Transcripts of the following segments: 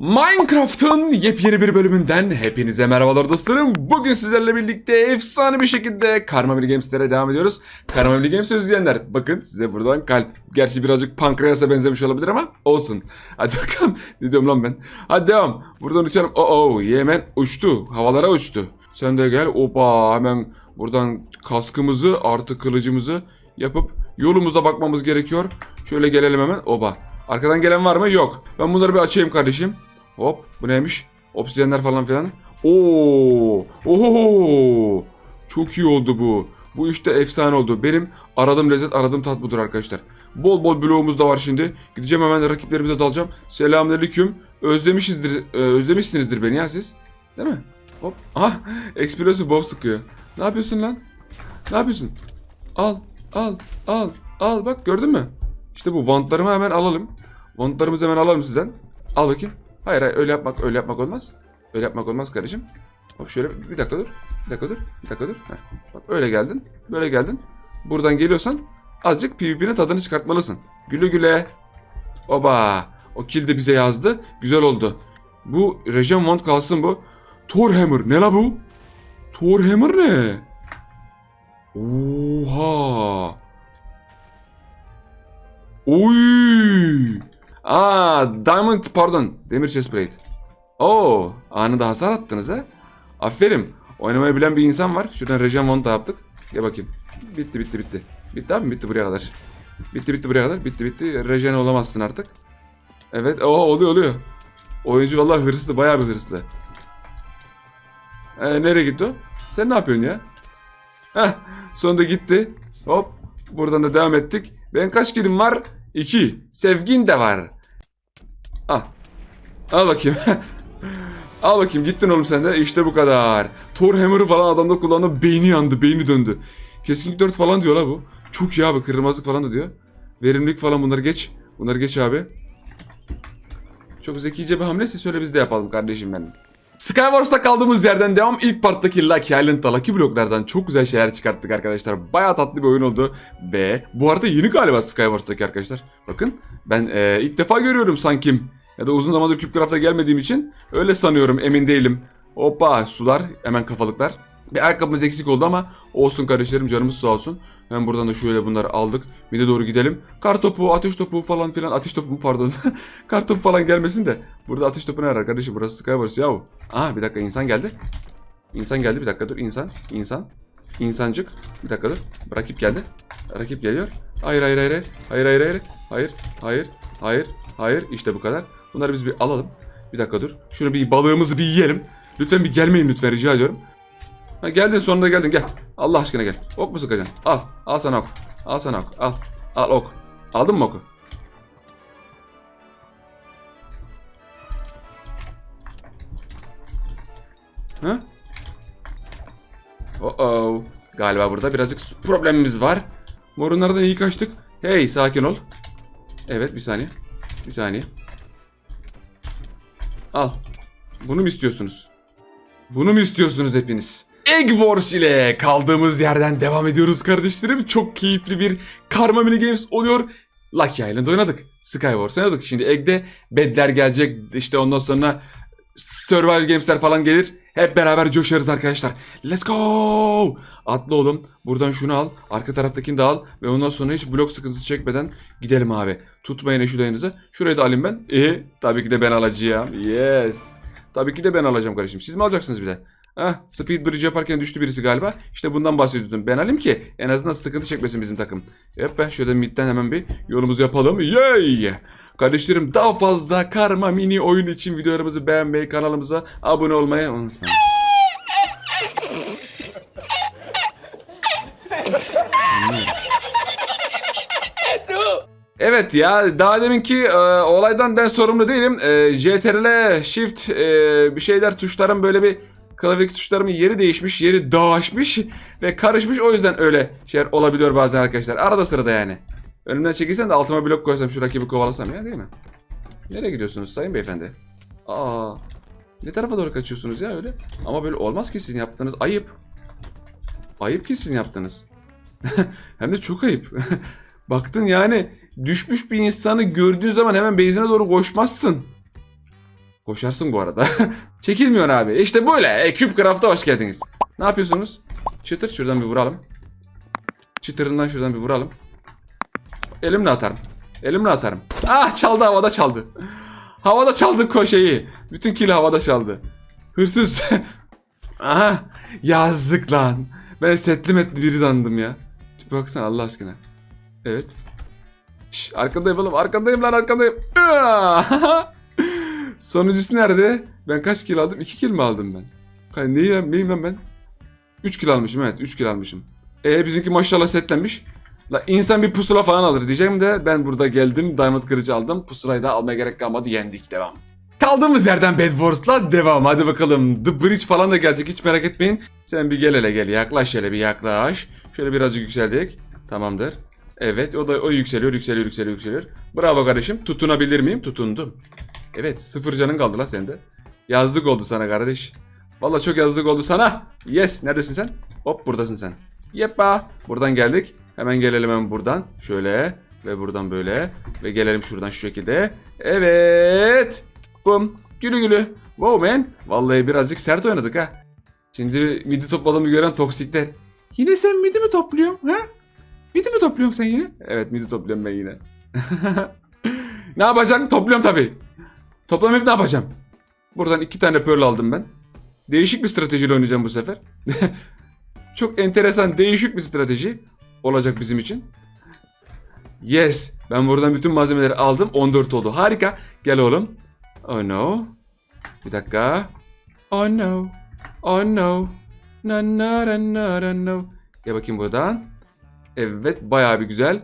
Minecraft'ın yepyeni bir bölümünden hepinize merhabalar dostlarım. Bugün sizlerle birlikte efsane bir şekilde Karma Mini Games'lere devam ediyoruz. Karma Mini Games özleyenler bakın size buradan kalp. Gerçi birazcık pankreasa benzemiş olabilir ama olsun. Hadi bakalım ne diyorum lan ben. Hadi devam. Buradan uçalım. Oo oh, Yemen uçtu. Havalara uçtu. Sen de gel. Opa hemen buradan kaskımızı artı kılıcımızı yapıp yolumuza bakmamız gerekiyor. Şöyle gelelim hemen. Oba. Arkadan gelen var mı? Yok. Ben bunları bir açayım kardeşim. Hop bu neymiş? Obsidyenler falan filan. Oo! Oho! Çok iyi oldu bu. Bu işte efsane oldu. Benim aradığım lezzet aradığım tat budur arkadaşlar. Bol bol bloğumuz da var şimdi. Gideceğim hemen rakiplerimize dalacağım. Selamünaleyküm. Özlemişizdir, e, özlemişsinizdir beni ya siz. Değil mi? Hop. Ah, Explosive Bow sıkıyor. Ne yapıyorsun lan? Ne yapıyorsun? Al, al, al, al. Bak gördün mü? İşte bu vantlarımı hemen alalım. Vantlarımızı hemen alalım sizden. Al bakayım. Hayır hayır öyle yapmak öyle yapmak olmaz. Öyle yapmak olmaz kardeşim. Hop şöyle bir, dakika dur. Bir dakika dur. Bir dakika dur. Heh. Bak öyle geldin. Böyle geldin. Buradan geliyorsan azıcık PvP'nin tadını çıkartmalısın. Güle güle. Oba. O kill de bize yazdı. Güzel oldu. Bu Regen Wand kalsın bu. Thor Hammer. Ne la bu? Thor Hammer ne? Oha. Oy! Aa, diamond pardon. Demir chestplate. Oo, anında hasar attınız ha. Aferin. Oynamayı bilen bir insan var. Şuradan Regen Wand da yaptık. Gel bakayım. Bitti bitti bitti. Bitti abi? Bitti buraya kadar. Bitti bitti buraya kadar. Bitti bitti. Regen olamazsın artık. Evet. Oo oluyor oluyor. Oyuncu vallahi hırslı. Bayağı bir hırslı. Ee, nereye gitti o? Sen ne yapıyorsun ya? Heh, sonunda gitti. Hop. Buradan da devam ettik. Ben kaç kilim var? 2. Sevgin de var. Al. Bakayım. Al bakayım gittin oğlum sen de. İşte bu kadar. Thor Hammer'ı falan adamda kullandı. Beyni yandı. Beyni döndü. Keskinlik 4 falan diyor la bu. Çok iyi abi. Kırılmazlık falan da diyor. Verimlilik falan bunları geç. Bunları geç abi. Çok zekice bir hamlesi söyle biz de yapalım kardeşim benim. Skywars'ta kaldığımız yerden devam. İlk parttaki Lucky Island'da Lucky bloklardan çok güzel şeyler çıkarttık arkadaşlar. Bayağı tatlı bir oyun oldu. Ve bu arada yeni galiba Skywars'taki arkadaşlar. Bakın ben e, ilk defa görüyorum sanki. Ya da uzun zamandır CubeCraft'a gelmediğim için öyle sanıyorum emin değilim. Hoppa sular hemen kafalıklar. Bir ayakkabımız eksik oldu ama olsun kardeşlerim canımız sağ olsun. Hemen buradan da şöyle bunları aldık. Bir de doğru gidelim. Kar topu, ateş topu falan filan. Ateş topu mu pardon. Kar topu falan gelmesin de. Burada ateş topu ne arar kardeşim? Burası Skywars yahu. Aa bir dakika insan geldi. İnsan geldi bir dakika dur. İnsan. insan. İnsancık. Bir dakika dur. Rakip geldi. Rakip geliyor. Hayır hayır hayır. Hayır hayır hayır. Hayır hayır hayır hayır. İşte bu kadar. Bunları biz bir alalım. Bir dakika dur. Şunu bir balığımızı bir yiyelim. Lütfen bir gelmeyin lütfen rica ediyorum. Ha, geldin sonunda geldin gel. Allah aşkına gel. Ok mu sıkacaksın? Al. Al sana ok. Al sana ok. Al. Al ok. Aldın mı oku? Ha? Oh oh. Galiba burada birazcık problemimiz var. Morunlardan iyi kaçtık. Hey sakin ol. Evet bir saniye. Bir saniye. Al. Bunu mu istiyorsunuz? Bunu mu istiyorsunuz hepiniz? Egg Wars ile kaldığımız yerden devam ediyoruz kardeşlerim. Çok keyifli bir Karma Mini Games oluyor. Lucky Island oynadık. Skywars oynadık. Şimdi Egg'de bedler gelecek. İşte ondan sonra Survival Games'ler falan gelir. Hep beraber coşarız arkadaşlar. Let's go! Atla oğlum. Buradan şunu al. Arka taraftakini de al. Ve ondan sonra hiç blok sıkıntısı çekmeden gidelim abi. Tutmayın eşu dayınızı. Şurayı da alayım ben. İyi. Tabii ki de ben alacağım. Yes. Tabii ki de ben alacağım kardeşim. Siz mi alacaksınız bir de? Heh, speed bridge yaparken düştü birisi galiba. İşte bundan bahsediyordum. Ben alayım ki en azından sıkıntı çekmesin bizim takım. Hep şöyle midden hemen bir yolumuzu yapalım. Yay! Kardeşlerim daha fazla karma mini oyun için videolarımızı beğenmeyi, kanalımıza abone olmayı unutmayın. Evet ya daha deminki e, olaydan ben sorumlu değilim. E, CTRL Shift e, bir şeyler tuşlarım böyle bir klavyedeki tuşlarımın yeri değişmiş, yeri dağışmış ve karışmış. O yüzden öyle şeyler olabiliyor bazen arkadaşlar. Arada sırada yani. Önümden çekilsen de altıma blok koysam şu rakibi kovalasam ya değil mi? Nereye gidiyorsunuz sayın beyefendi? Aa, ne tarafa doğru kaçıyorsunuz ya öyle? Ama böyle olmaz ki sizin yaptığınız ayıp. Ayıp ki sizin yaptığınız. Hem de çok ayıp. Baktın yani düşmüş bir insanı gördüğün zaman hemen beyzine doğru koşmazsın. Koşarsın bu arada. Çekilmiyor abi. İşte böyle. E, Cubecraft'a hoş geldiniz. Ne yapıyorsunuz? Çıtır şuradan bir vuralım. Çıtırından şuradan bir vuralım. Elimle atarım. Elimle atarım. Ah çaldı havada çaldı. Havada çaldı koşeyi. Bütün kill havada çaldı. Hırsız. Aha yazık lan. Ben setli metli biri sandım ya. Tipe baksana Allah aşkına. Evet. Şş, arkandayım oğlum arkandayım lan arkandayım. Ah! Sonuncusu nerede? Ben kaç kill aldım? 2 kill mi aldım ben? Neyim, neyim lan ben? 3 kill almışım evet 3 kill almışım. E bizimki maşallah setlenmiş. La insan bir pusula falan alır diyeceğim de ben burada geldim diamond kırıcı aldım. Pusulayı da almaya gerek kalmadı yendik devam. Kaldığımız yerden Bed Wars'la devam hadi bakalım. The Bridge falan da gelecek hiç merak etmeyin. Sen bir gel hele gel yaklaş hele bir yaklaş. Şöyle birazcık yükseldik. Tamamdır. Evet o da o yükseliyor yükseliyor yükseliyor yükseliyor. Bravo kardeşim tutunabilir miyim? Tutundum. Evet sıfır canın kaldı lan sende. Yazlık oldu sana kardeş. Valla çok yazlık oldu sana. Yes neredesin sen? Hop buradasın sen. Yeppa. Buradan geldik. Hemen gelelim hemen buradan. Şöyle ve buradan böyle. Ve gelelim şuradan şu şekilde. Evet. Bum. Gülü gülü. Wow man. Vallahi birazcık sert oynadık ha. Şimdi midi topladığımı gören toksikler. Yine sen midi mi topluyorsun ha? Midi mi topluyorsun sen yine? Evet midi topluyorum ben yine. ne yapacaksın? Topluyorum tabii. Toplamayıp ne yapacağım? Buradan iki tane pearl aldım ben. Değişik bir stratejiyle oynayacağım bu sefer. Çok enteresan, değişik bir strateji olacak bizim için. Yes. Ben buradan bütün malzemeleri aldım. 14 oldu. Harika. Gel oğlum. Oh no. Bir dakika. Oh no. Oh no. No no no no no no. Gel bakayım buradan. Evet bayağı bir güzel.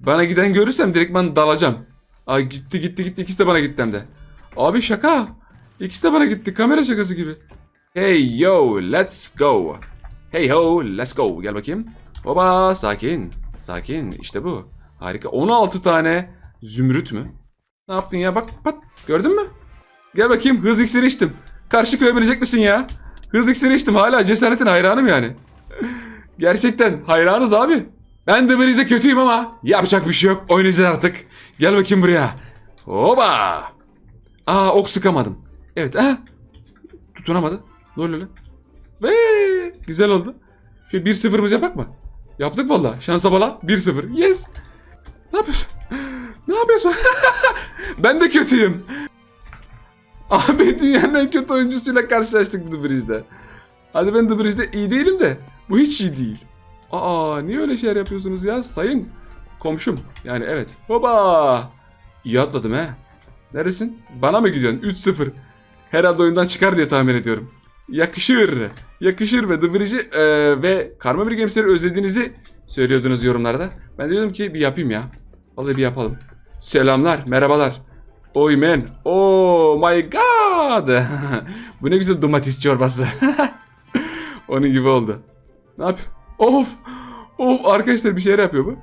Bana giden görürsem direkt ben dalacağım. Ay gitti gitti gitti. İkisi de bana gitti hem de. Abi şaka. İkisi de bana gitti. Kamera şakası gibi. Hey yo let's go. Hey ho let's go. Gel bakayım. Baba sakin. Sakin. İşte bu. Harika. 16 tane zümrüt mü? Ne yaptın ya? Bak bak. Gördün mü? Gel bakayım. Hız iksiri içtim. Karşı koyabilecek misin ya? Hız iksiri içtim. Hala cesaretin hayranım yani. Gerçekten hayranız abi. Ben de Bridge'de kötüyüm ama yapacak bir şey yok. Oynayacağız artık. Gel bakayım buraya. Hoba. Aa ok sıkamadım. Evet ha. Tutunamadı. Ne oluyor lan? Ve güzel oldu. Şöyle 1-0'ımız yapak mı? Yaptık valla. Şansa bala 1-0. Yes. Ne yapıyorsun? Ne yapıyorsun? ben de kötüyüm. Abi dünyanın en kötü oyuncusuyla karşılaştık The Bridge'de. Hadi ben The iyi değilim de bu hiç iyi değil. Aa niye öyle şeyler yapıyorsunuz ya sayın komşum. Yani evet. Hoba. İyi atladım he. Neresin? Bana mı gidiyorsun? 3-0. Herhalde oyundan çıkar diye tahmin ediyorum. Yakışır. Yakışır ve The Bridge'i e, ve Karma Bir Games'leri özlediğinizi söylüyordunuz yorumlarda. Ben de dedim ki bir yapayım ya. Vallahi bir yapalım. Selamlar, merhabalar. Oy man. Oh my god. Bu ne güzel domates çorbası. Onun gibi oldu. Ne yapıyor? Of. Of arkadaşlar bir şeyler yapıyor bu.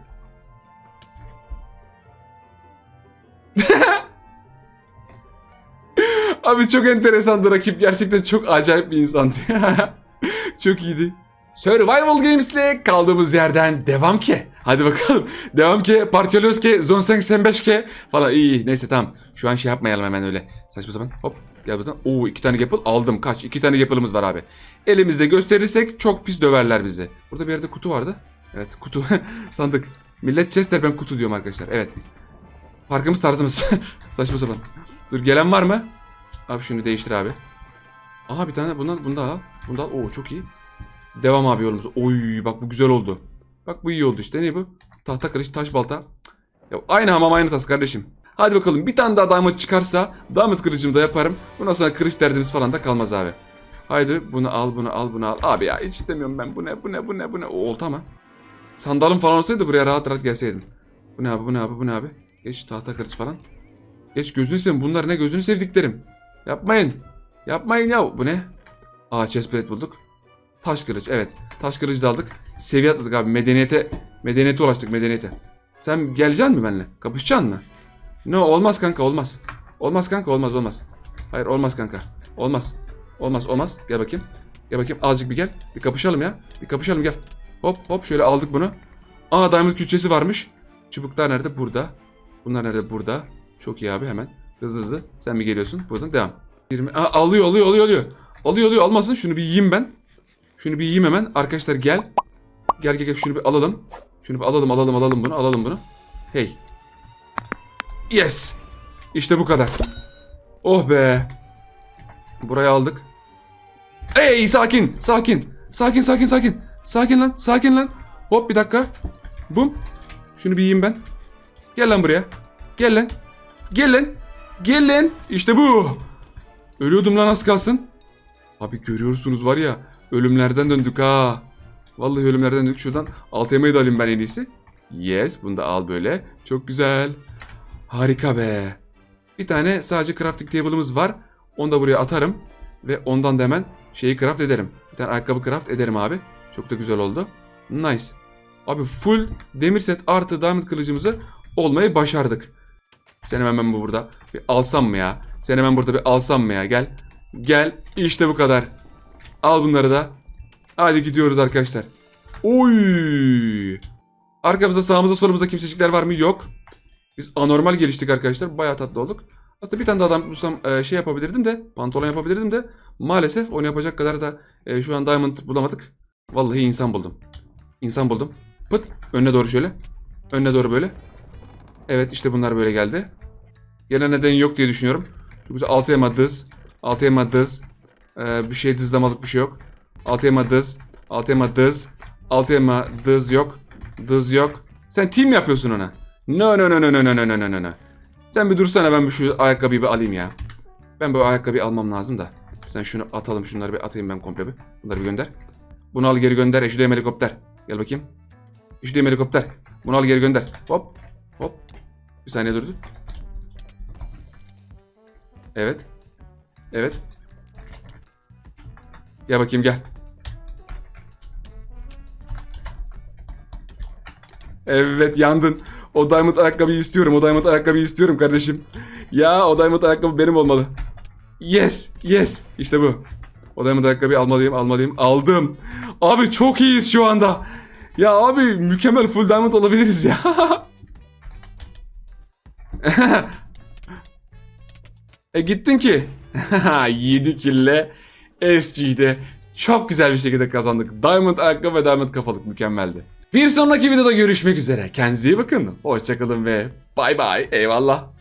Abi çok enteresandı rakip. Gerçekten çok acayip bir insandı. çok iyiydi. Survival Games'le kaldığımız yerden devam ki. Hadi bakalım. Devam ki. Parçalıyoruz ki. Zone 85 ki. Falan iyi. Neyse tamam. Şu an şey yapmayalım hemen öyle. Saçma sapan. Hop. Gel buradan. Oo iki tane Gapple aldım. Kaç? İki tane Gapple'ımız var abi. Elimizde gösterirsek çok pis döverler bizi. Burada bir yerde kutu vardı. Evet kutu. Sandık. Millet Chester ben kutu diyorum arkadaşlar. Evet. Farkımız tarzımız. Saçma sapan. Dur gelen var mı? Abi şunu değiştir abi. Aha bir tane bundan bunu da al. Bunu da al. Oo çok iyi. Devam abi yolumuza. Oy bak bu güzel oldu. Bak bu iyi oldu işte. Ne bu? Tahta kılıç, taş balta. Ya aynı hamam aynı tas kardeşim. Hadi bakalım bir tane daha diamond çıkarsa diamond kılıcımı da yaparım. Bundan sonra kılıç derdimiz falan da kalmaz abi. Haydi bunu al bunu al bunu al. Abi ya hiç istemiyorum ben. Bu ne bu ne bu ne bu ne. O olta mı? Sandalım falan olsaydı buraya rahat rahat gelseydim. Bu ne abi bu ne abi bu ne abi. Geç tahta kılıç falan. Geç gözünü seveyim. Bunlar ne gözünü sevdiklerim. Yapmayın. Yapmayın ya. Bu ne? Aa chestplate bulduk. Taş kılıç evet. Taş kılıcı da aldık. Seviye atladık abi. Medeniyete medeniyete ulaştık medeniyete. Sen geleceksin mi benimle? Kapışacaksın mı? No olmaz kanka olmaz. Olmaz kanka olmaz olmaz. Hayır olmaz kanka. Olmaz. Olmaz olmaz. Gel bakayım. Gel bakayım azıcık bir gel. Bir kapışalım ya. Bir kapışalım gel. Hop hop şöyle aldık bunu. Aa diamond külçesi varmış. Çubuklar nerede? Burada. Bunlar nerede? Burada. Çok iyi abi hemen. Hızlı hızlı. Sen mi geliyorsun? Buradan devam. 20. Aa, alıyor alıyor alıyor alıyor. Alıyor alıyor almasın şunu bir yiyeyim ben. Şunu bir yiyeyim hemen. Arkadaşlar gel. Gel gel gel şunu bir alalım. Şunu bir alalım alalım alalım bunu alalım bunu. Hey. Yes. İşte bu kadar. Oh be. Burayı aldık. Hey sakin sakin. Sakin sakin sakin. Sakin lan sakin lan. Hop bir dakika. Bum. Şunu bir yiyeyim ben. Gel lan buraya. Gel lan. Gel lan. Gel lan. İşte bu. Ölüyordum lan az kalsın. Abi görüyorsunuz var ya. Ölümlerden döndük ha. Vallahi ölümlerden döndük. Şuradan alt yemeği de alayım ben en iyisi. Yes bunu da al böyle. Çok güzel. Harika be. Bir tane sadece crafting table'ımız var. Onu da buraya atarım. Ve ondan da hemen şeyi craft ederim. Bir tane ayakkabı craft ederim abi. Çok da güzel oldu. Nice. Abi full demir set artı diamond kılıcımızı olmayı başardık. Seni hemen ben bu burada bir alsam mı ya? Seni hemen burada bir alsam mı ya? Gel. Gel. İşte bu kadar. Al bunları da. Hadi gidiyoruz arkadaşlar. Oy. Arkamızda sağımızda solumuzda kimsecikler var mı? Yok. Biz anormal geliştik arkadaşlar. Bayağı tatlı olduk. Aslında bir tane daha adam bulsam e, şey yapabilirdim de pantolon yapabilirdim de maalesef onu yapacak kadar da e, şu an diamond bulamadık. Vallahi insan buldum. İnsan buldum. Pıt önüne doğru şöyle. Önüne doğru böyle. Evet işte bunlar böyle geldi. Gelen neden yok diye düşünüyorum. Çok güzel altı yama dız. Altı yama dız. Ee, bir şey dızlamalık bir şey yok. Altı yama dız. Altı yama dız. Altı yama dız yok. Dız yok. Sen team yapıyorsun ona? No no no no no no no no no no. Sen bir dursana ben bir şu ayakkabıyı bir alayım ya. Ben bu ayakkabıyı almam lazım da. Sen şunu atalım şunları bir atayım ben komple bir. Bunları bir gönder. Bunu al geri gönder. Eşideyim helikopter. Gel bakayım. Eşideyim helikopter. Bunu al geri gönder. Hop. Bir saniye durdu. Evet. Evet. Gel bakayım gel. Evet yandın. O diamond ayakkabıyı istiyorum. O diamond ayakkabıyı istiyorum kardeşim. Ya o diamond ayakkabı benim olmalı. Yes. Yes. İşte bu. O diamond ayakkabıyı almalıyım. Almalıyım. Aldım. Abi çok iyiyiz şu anda. Ya abi mükemmel full diamond olabiliriz ya. e gittin ki. 7 kille SG'de çok güzel bir şekilde kazandık. Diamond ayakkabı ve diamond kafalık mükemmeldi. Bir sonraki videoda görüşmek üzere. Kendinize iyi bakın. Hoşçakalın ve bay bay. Eyvallah.